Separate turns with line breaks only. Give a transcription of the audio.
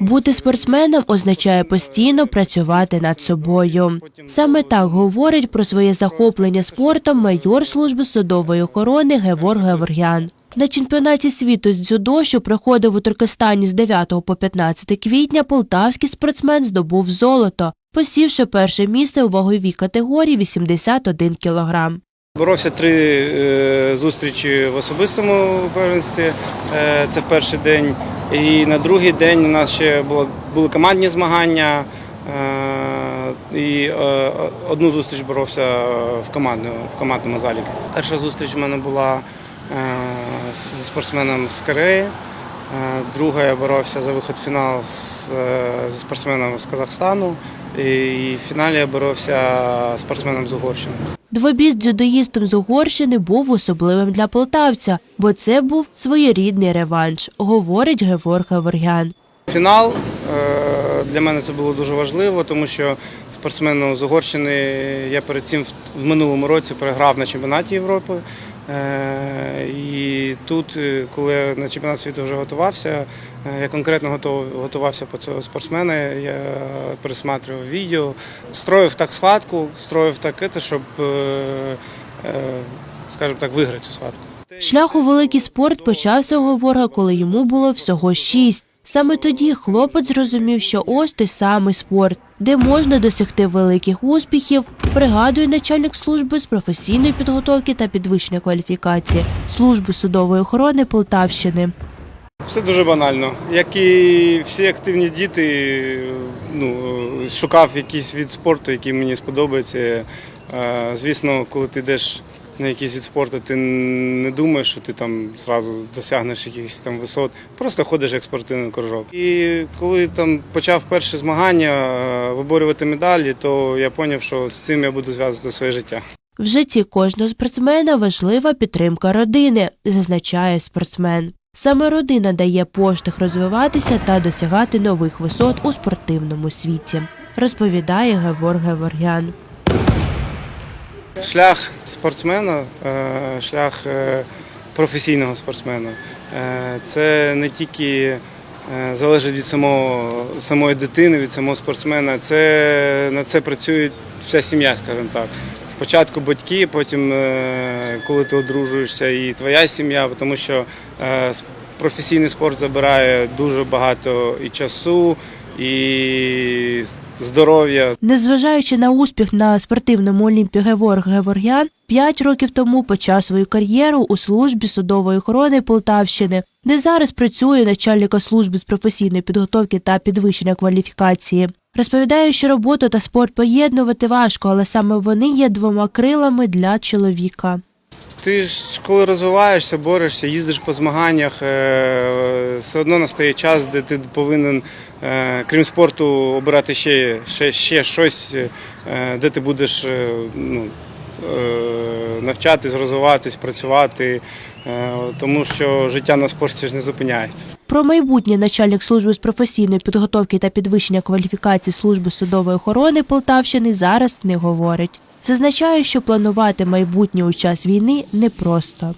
Бути спортсменом означає постійно працювати над собою. Саме так говорить про своє захоплення спортом майор служби судової охорони Гевор Геворгян. На чемпіонаті світу з дзюдо, що проходив у Туркестані з 9 по 15 квітня, полтавський спортсмен здобув золото, посівши перше місце у ваговій категорії 81 кілограм.
Боровся три е, зустрічі в особистому первенстві. Е, це в перший день. І на другий день у нас ще було, були командні змагання. Е, і е, одну зустріч боровся в, командну, в командному залі. Перша зустріч в мене була е, з спортсменом з Кореї. Друга я боровся за виход в фінал зі спортсменом з Казахстану. І в фіналі я боровся з спортсменом з Угорщини.
Двобій з дзюдоїстом з Угорщини був особливим для полтавця, бо це був своєрідний реванш, говорить Геворг Геворгян.
Фінал е, для мене це було дуже важливо, тому що спортсмену з Угорщини я перед цим в- минулому році переграв на чемпіонаті Європи. Е, І тут, е, коли на чемпіонат світу вже готувався, е, я конкретно готувався по цього спортсмена. Я пересматривав відео, строїв так схватку, строїв так, щоб, скажімо так, виграти цю схватку.
Шлях у великий спорт почався у Геворга, коли йому було всього шість. Саме тоді хлопець зрозумів, що ось той самий спорт, де можна досягти великих успіхів, пригадує начальник служби з професійної підготовки та підвищення кваліфікації служби судової охорони Полтавщини.
Все дуже банально. Як і всі активні діти, ну, шукав якийсь від спорту, який мені сподобається. Е, Звісно, коли ти йдеш на якийсь від спорту, ти не думаєш, що ти там зразу досягнеш якихось там висот. Просто ходиш як спортивний кружок. І коли там почав перші змагання е, виборювати медалі, то я зрозумів, що з цим я буду зв'язувати своє життя.
В житті кожного спортсмена важлива підтримка родини, зазначає спортсмен. Саме родина дає поштовх розвиватися та досягати нових висот у спортивному світі, розповідає Гевор Геворгян.
Шлях спортсмена, е, шлях е, професійного спортсмена. е, Це не тільки залежить від самого, самої дитини, від самого спортсмена. Це, на це працює вся сім'я, скажімо так. Спочатку батьки, потім, коли ти одружуєшся, і твоя сім'я, тому що професійний спорт забирає дуже багато і часу, і здоров'я.
Незважаючи на успіх на спортивному олімпі Геворг Геворгян, п'ять років тому почав свою кар'єру у службі судової охорони Полтавщини, де зараз працює начальника служби з професійної підготовки та підвищення кваліфікації. Розповідає, що роботу та спорт поєднувати важко, але саме вони є двома крилами для чоловіка.
Ти ж коли розвиваєшся, борешся, їздиш по змаганнях, е, все одно настає час, де ти повинен, е, крім спорту, обирати ще, ще, ще щось, е, де ти будеш ну, навчатись, розвиватись, працювати, тому що життя на спорті ж не зупиняється.
Про майбутнє начальник служби з професійної підготовки та підвищення кваліфікації служби судової охорони Полтавщини зараз не говорить. Зазначає, що планувати майбутнє у час війни непросто.